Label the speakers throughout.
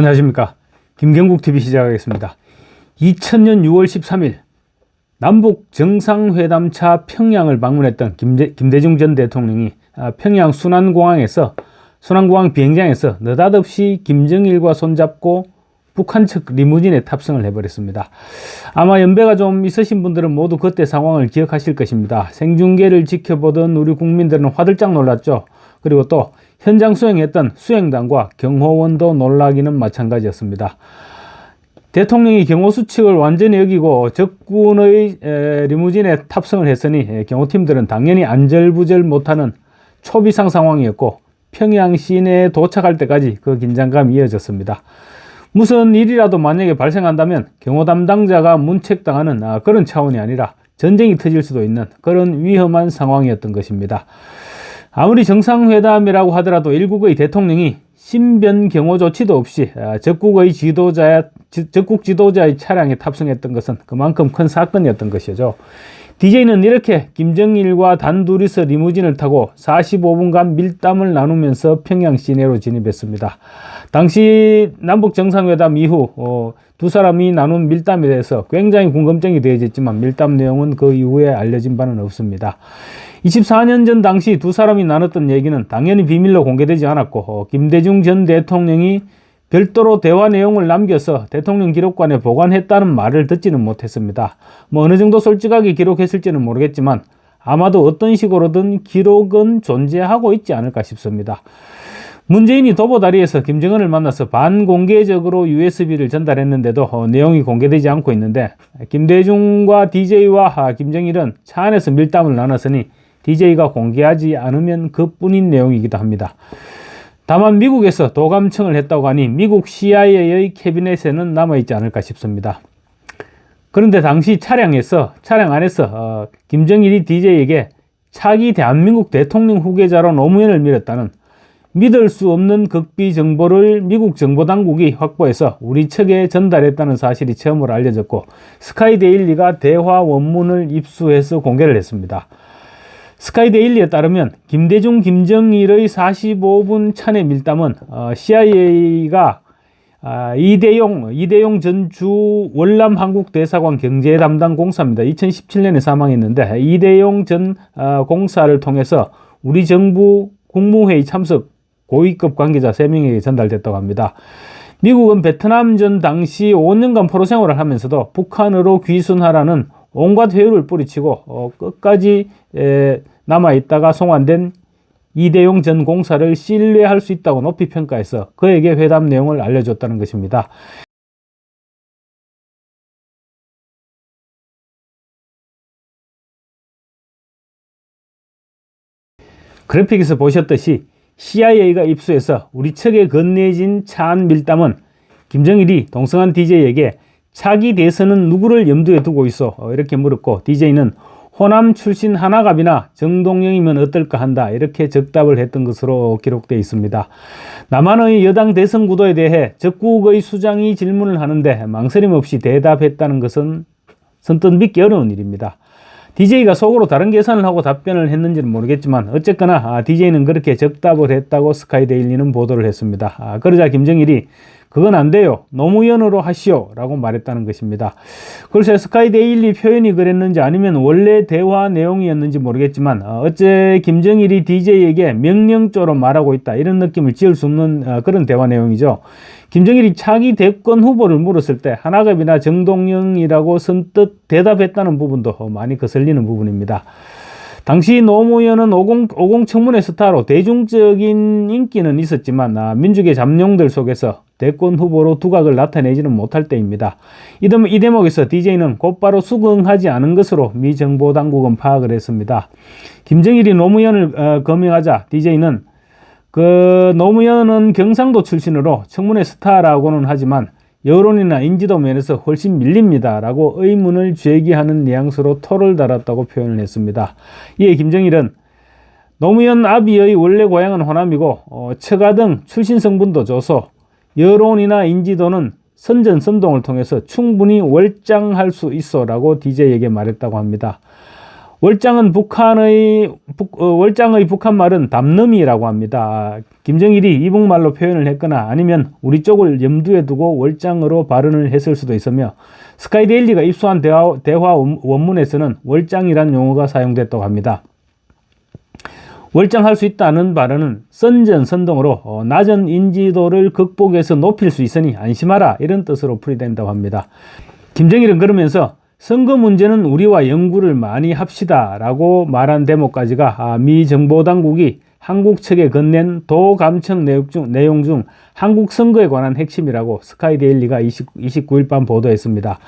Speaker 1: 안녕하십니까. 김경국TV 시작하겠습니다. 2000년 6월 13일 남북 정상회담차 평양을 방문했던 김대, 김대중 전 대통령이 아, 평양 순안공항에서 순안공항 비행장에서 느닷없이 김정일과 손잡고 북한 측 리무진에 탑승을 해버렸습니다. 아마 연배가 좀 있으신 분들은 모두 그때 상황을 기억하실 것입니다. 생중계를 지켜보던 우리 국민들은 화들짝 놀랐죠. 그리고 또 현장 수행했던 수행단과 경호원도 놀라기는 마찬가지였습니다. 대통령이 경호 수칙을 완전히 어기고 적군의 에, 리무진에 탑승을 했으니 에, 경호팀들은 당연히 안절부절 못하는 초비상 상황이었고 평양 시내에 도착할 때까지 그 긴장감이 이어졌습니다. 무슨 일이라도 만약에 발생한다면 경호 담당자가 문책당하는 아, 그런 차원이 아니라 전쟁이 터질 수도 있는 그런 위험한 상황이었던 것입니다. 아무리 정상회담이라고 하더라도 일국의 대통령이 신변 경호 조치도 없이 아, 적국의 지도자 적국 지도자의 차량에 탑승했던 것은 그만큼 큰 사건이었던 것이죠. DJ는 이렇게 김정일과 단둘이서 리무진을 타고 45분간 밀담을 나누면서 평양 시내로 진입했습니다. 당시 남북 정상회담 이후 어, 두 사람이 나눈 밀담에 대해서 굉장히 궁금증이 되어졌지만 밀담 내용은 그 이후에 알려진 바는 없습니다. 24년 전 당시 두 사람이 나눴던 얘기는 당연히 비밀로 공개되지 않았고 어, 김대중 전 대통령이 별도로 대화 내용을 남겨서 대통령 기록관에 보관했다는 말을 듣지는 못했습니다. 뭐 어느 정도 솔직하게 기록했을지는 모르겠지만 아마도 어떤 식으로든 기록은 존재하고 있지 않을까 싶습니다. 문재인이 도보다리에서 김정은을 만나서 반공개적으로 USB를 전달했는데도 어, 내용이 공개되지 않고 있는데 김대중과 DJ와 김정일은 차 안에서 밀담을 나눴으니 DJ가 공개하지 않으면 그뿐인 내용이기도 합니다. 다만 미국에서 도감청을 했다고 하니 미국 CIA의 캐비넷에는 남아있지 않을까 싶습니다. 그런데 당시 차량에서 차량 안에서 어, 김정일이 DJ에게 차기 대한민국 대통령 후계자로 노무현을 밀었다는 믿을 수 없는 극비 정보를 미국 정보당국이 확보해서 우리 측에 전달했다는 사실이 처음으로 알려졌고 스카이데일리가 대화 원문을 입수해서 공개를 했습니다. 스카이데일리에 따르면 김대중, 김정일의 45분 찬의 밀담은 어, CIA가 아, 이대용, 이대용 전주 월남 한국 대사관 경제 담당 공사입니다. 2017년에 사망했는데 이대용 전 어, 공사를 통해서 우리 정부 국무회의 참석 고위급 관계자 3명에게 전달됐다고 합니다. 미국은 베트남전 당시 5년간 포로 생활을 하면서도 북한으로 귀순하라는 온갖 회유를 뿌리치고 어, 끝까지 에, 남아 있다가 송환된 이대용 전 공사를 신뢰할 수 있다고 높이 평가해서 그에게 회담 내용을 알려줬다는 것입니다. 그래픽에서 보셨듯이 CIA가 입수해서 우리 측에 건네진 차안 밀담은 김정일이 동성한 DJ에게 차기 대선은 누구를 염두에 두고 있어? 어, 이렇게 물었고 DJ는 호남 출신 하나갑이나 정동영이면 어떨까 한다 이렇게 적답을 했던 것으로 기록되어 있습니다. 남한의 여당 대선 구도에 대해 적국의 수장이 질문을 하는데 망설임 없이 대답했다는 것은 선뜻 믿기 어려운 일입니다. DJ가 속으로 다른 계산을 하고 답변을 했는지는 모르겠지만 어쨌거나 아, DJ는 그렇게 적답을 했다고 스카이데일리는 보도를 했습니다. 아, 그러자 김정일이 그건 안 돼요. 노무현으로 하시오. 라고 말했다는 것입니다. 글쎄 스카이데일리 표현이 그랬는지 아니면 원래 대화 내용이었는지 모르겠지만 어, 어째 김정일이 DJ에게 명령조로 말하고 있다. 이런 느낌을 지을 수 없는 어, 그런 대화 내용이죠. 김정일이 차기 대권 후보를 물었을 때 하나갑이나 정동영이라고 선뜻 대답했다는 부분도 많이 거슬리는 부분입니다. 당시 노무현은 50, 50 청문회 스타로 대중적인 인기는 있었지만 아, 민족의 잠룡들 속에서 대권 후보로 두각을 나타내지는 못할 때입니다. 이, 이 대목에서 DJ는 곧바로 수긍하지 않은 것으로 미 정보 당국은 파악을 했습니다. 김정일이 노무현을 어, 거명하자 DJ는 그 노무현은 경상도 출신으로 청문회 스타라고는 하지만 여론이나 인지도 면에서 훨씬 밀립니다 라고 의문을 제기하는 뉘앙스로 토를 달았다고 표현을 했습니다. 이에 김정일은 노무현 아비의 원래 고향은 호남이고 어, 처가 등 출신 성분도 줘서 여론이나 인지도는 선전 선동을 통해서 충분히 월장할 수 있어라고 DJ에게 말했다고 합니다. 월장은 북한의 북- 어, 월장의 북한 말은 담넘이라고 합니다. 김정일이 이북 말로 표현을 했거나 아니면 우리 쪽을 염두에 두고 월장으로 발언을 했을 수도 있으며 스카이데일리가 입수한 대화, 대화 원- 원문에서는 월장이란 용어가 사용됐다고 합니다. 월장할 수 있다는 발언은 선전 선동으로 어, 낮은 인지도를 극복해서 높일 수 있으니 안심하라 이런 뜻으로 풀이된다고 합니다. 김정일은 그러면서 선거 문제는 우리와 연구를 많이 합시다 라고 말한 대목까지가 아, 미 정보 당국이 한국 측에 건넨 도감청 내용 중, 내용 중 한국 선거에 관한 핵심이라고 스카이데일리가 20, 29일 밤 보도했습니다.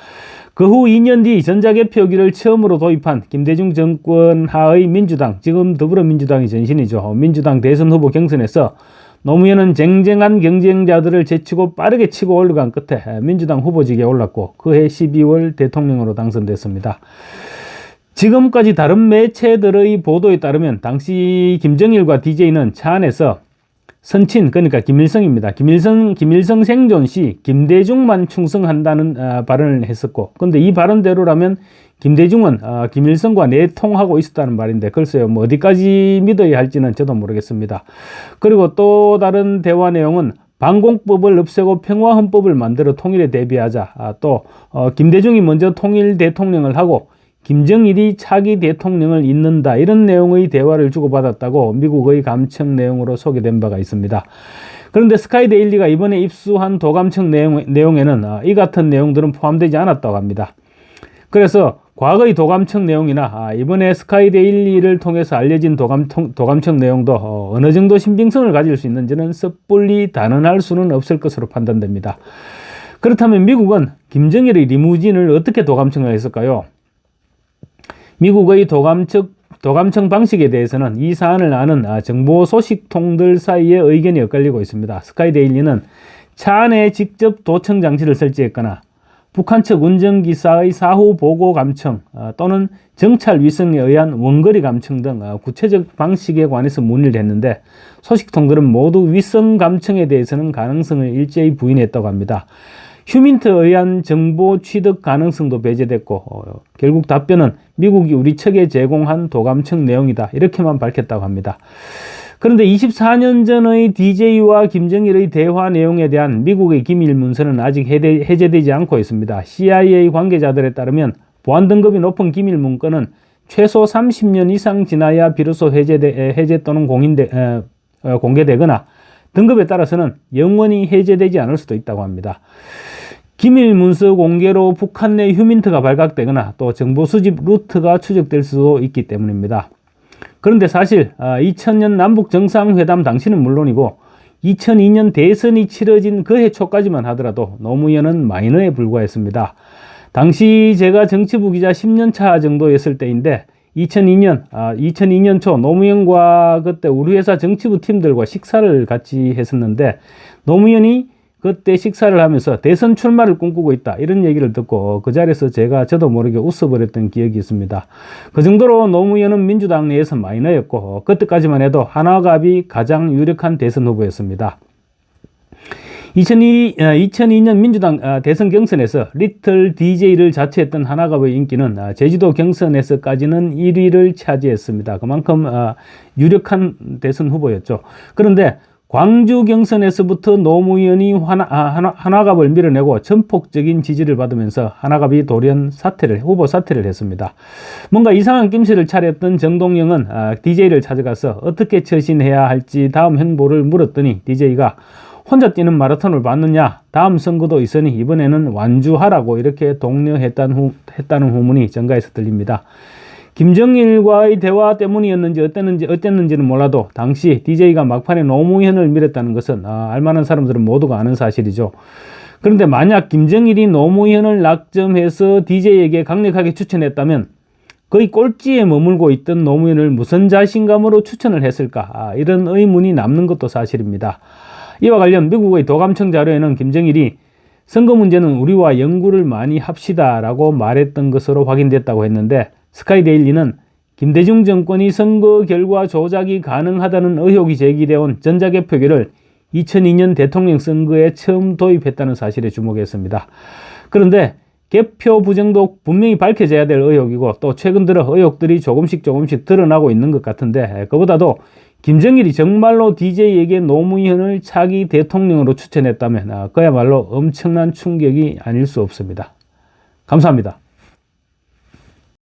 Speaker 1: 그 후 2년 뒤 전자개표기를 처음으로 도입한 김대중 정권 하의 민주당, 지금 더불어민주당이 전신이죠. 민주당 대선 후보 경선에서 노무현은 쟁쟁한 경쟁자들을 제치고 빠르게 치고 올라간 끝에 민주당 후보직에 올랐고 그해 12월 대통령으로 당선됐습니다. 지금까지 다른 매체들의 보도에 따르면 당시 김정일과 DJ는 차 안에서 선친 그러니까 김일성입니다. 김일성 김일성 생존 시 김대중만 충성한다는 어, 발언을 했었고, 근데 이 발언대로라면 김대중은 어, 김일성과 내통하고 있었다는 말인데 글쎄요, 뭐 어디까지 믿어야 할지는 저도 모르겠습니다. 그리고 또 다른 대화 내용은 방공법을 없애고 평화헌법을 만들어 통일에 대비하자. 아, 또 어, 김대중이 먼저 통일 대통령을 하고 김정일이 차기 대통령을 잇는다 이런 내용의 대화를 주고받았다고 미국의 감청 내용으로 소개된 바가 있습니다. 그런데 스카이데일리가 이번에 입수한 도감청 내용, 내용에는 아, 이 같은 내용들은 포함되지 않았다고 합니다. 그래서 과거의 도감청 내용이나 아, 이번에 스카이데일리를 통해서 알려진 도감, 도감청 내용도 어, 느 정도 신빙성을 가질 수 있는지는 섣불리 단언할 수는 없을 것으로 판단됩니다. 그렇다면 미국은 김정일의 리무진을 어떻게 도감청을 했을까요? 미국의 도감청, 도감청 방식에 대해서는 이 사안을 아는 아, 정보 소식통들 사이에 의견이 엇갈리고 있습니다. 스카이데일리는 차 안에 직접 도청 장치를 설치했거나 북한 측 운전기사의 사후 보고 감청 어, 또는 정찰 위성에 의한 원거리 감청 등 어, 구체적 방식에 관해서 문의를 했는데 소식통들은 모두 위성 감청에 대해서는 가능성을 일제히 부인했다고 합니다. 휴민트에 의한 정보 취득 가능성도 배제됐고 어, 결국 답변은 미국이 우리 측에 제공한 도감청 내용이다 이렇게만 밝혔다고 합니다. 그런데 24년 전의 DJ와 김정일의 대화 내용에 대한 미국의 기밀 문서는 아직 해제되지 않고 있습니다. CIA 관계자들에 따르면 보안 등급이 높은 기밀 문건은 최소 30년 이상 지나야 비로소 해제되, 해제 또는 공인되, 에, 어, 공개되거나 등급에 따라서는 영원히 해제되지 않을 수도 있다고 합니다. 기밀 문서 공개로 북한 내 휴민트가 발각되거나 또 정보 수집 루트가 추적될 수도 있기 때문입니다. 그런데 사실 2000년 남북 정상회담 당시는 물론이고 2002년 대선이 치러진 그 해 초까지만 하더라도 노무현은 마이너에 불과했습니다. 당시 제가 정치부 기자 10년 차 정도였을 때인데 2002년 아, 2002년 초 노무현과 그때 우리 회사 정치부 팀들과 식사를 같이 했었는데 노무현이 그때 식사를 하면서 대선 출마를 꿈꾸고 있다 이런 얘기를 듣고 그 자리에서 제가 저도 모르게 웃어버렸던 기억이 있습니다. 그 정도로 노무현은 민주당 내에서 마이너였고 그때까지만 해도 하나갑이 가장 유력한 대선 후보였습니다. 2002, 2002년 민주당 아, 대선 경선에서 리틀 DJ를 자처했던 하나갑의 인기는 아, 제주도 경선에서까지는 1위를 차지했습니다. 그만큼 아, 유력한 대선 후보였죠. 그런데 광주 경선에서부터 노무현이 하나, 하나, 하나갑을 밀어내고 전폭적인 지지를 받으면서 하나갑이 돌연 사퇴를, 후보 사퇴를 했습니다. 뭔가 이상한 낌새를 차렸던 정동영은 DJ를 찾아가서 어떻게 처신해야 할지 다음 행보를 물었더니 DJ가 혼자 뛰는 마라톤을 봤느냐? 다음 선거도 있으니 이번에는 완주하라고 이렇게 독려했다는, 후, 했다는 후문이 정가에서 들립니다. 김정일과의 대화 때문이었는지 어땠는지 어땠는지는 몰라도 당시 DJ가 막판에 노무현을 밀었다는 것은 아, 알만한 사람들은 모두가 아는 사실이죠. 그런데 만약 김정일이 노무현을 낙점해서 DJ에게 강력하게 추천했다면 거의 꼴찌에 머물고 있던 노무현을 무슨 자신감으로 추천을 했을까? 아, 이런 의문이 남는 것도 사실입니다. 이와 관련 미국의 도감청 자료에는 김정일이 선거 문제는 우리와 연구를 많이 합시다라고 말했던 것으로 확인됐다고 했는데 스카이데일리는 김대중 정권이 선거 결과 조작이 가능하다는 의혹이 제기되어 온 전자개 표기를 2002년 대통령 선거에 처음 도입했다는 사실에 주목했습니다. 그런데 개표 부정도 분명히 밝혀져야 될 의혹이고 또 최근 들어 의혹들이 조금씩 조금씩 드러나고 있는 것 같은데 그보다도 김정일이 정말로 DJ에게 노무현을 차기 대통령으로 추천했다면 아, 그야말로 엄청난 충격이 아닐 수 없습니다. 감사합니다.